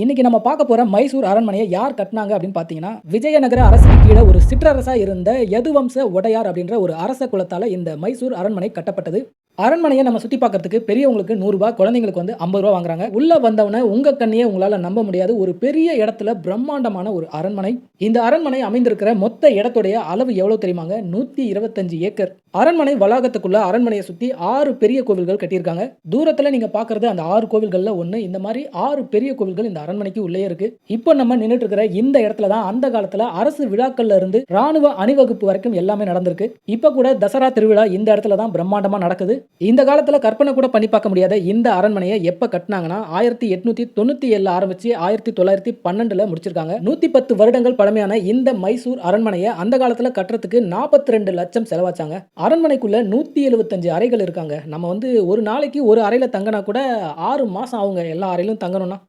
இன்னைக்கு நம்ம பார்க்க போற மைசூர் அரண்மனையை யார் கட்டினாங்க அப்படின்னு பார்த்தீங்கன்னா விஜயநகர அரசுக்கு கீழே ஒரு சிற்றரசா இருந்த யதுவம்ச உடையார் அப்படின்ற ஒரு அரச குலத்தால இந்த மைசூர் அரண்மனை கட்டப்பட்டது. அரண்மனையை நம்ம சுற்றி பார்க்கறதுக்கு பெரியவங்களுக்கு நூறுரூபா குழந்தைங்களுக்கு வந்து ஐம்பது ரூபா வாங்குறாங்க. உள்ளே வந்தவன உங்கள் கண்ணியை உங்களால் நம்ப முடியாது. ஒரு பெரிய இடத்துல பிரம்மாண்டமான ஒரு அரண்மனை. இந்த அரண்மனை அமைந்திருக்கிற மொத்த இடத்துடைய அளவு எவ்வளோ தெரியுமாங்க? நூற்றி இருபத்தஞ்சு ஏக்கர். அரண்மனை வளாகத்துக்குள்ள அரண்மனையை சுற்றி ஆறு பெரிய கோவில்கள் கட்டியிருக்காங்க. தூரத்தில் நீங்கள் பார்க்கறது அந்த ஆறு கோவில்களில் ஒன்று இந்த மாதிரி ஆறு பெரிய கோவில்கள் இந்த அரண்மனைக்கு உள்ளே இருக்கு. இப்போ நம்ம நின்றுட்டு இருக்கிற இந்த இடத்துல தான் அந்த காலத்தில் அரசு விழாக்கள்ல இருந்து ராணுவ அணிவகுப்பு வரைக்கும் எல்லாமே நடந்திருக்கு. இப்போ கூட தசரா திருவிழா இந்த இடத்துல தான் பிரம்மாண்டமாக நடக்குது. இந்த காலத்தில் கற்பனை கூட பண்ணி பார்க்க முடியாத இந்த அரண்மனையை எப்போ கட்டினாங்கன்னா ஆயிரத்தி எட்நூத்தி தொண்ணூற்றி ஏழில் ஆரம்பித்து ஆயிரத்தி தொள்ளாயிரத்தி பன்னெண்டில் முடிச்சிருக்காங்க. நூற்றி பத்து வருடங்கள் பழமையான இந்த மைசூர் அரண்மனையை அந்த காலத்தில் கட்டுறதுக்கு நாற்பத்தி ரெண்டு லட்சம் செலவாச்சாங்க. அரண்மனைக்குள்ள நூற்றி எழுபத்தஞ்சு அறைகள் இருக்காங்க. நம்ம வந்து ஒரு நாளைக்கு ஒரு அறையில் தங்கினா கூட ஆறு மாதம் ஆகுங்க. எல்லா அறையிலும் தங்கணும்னா.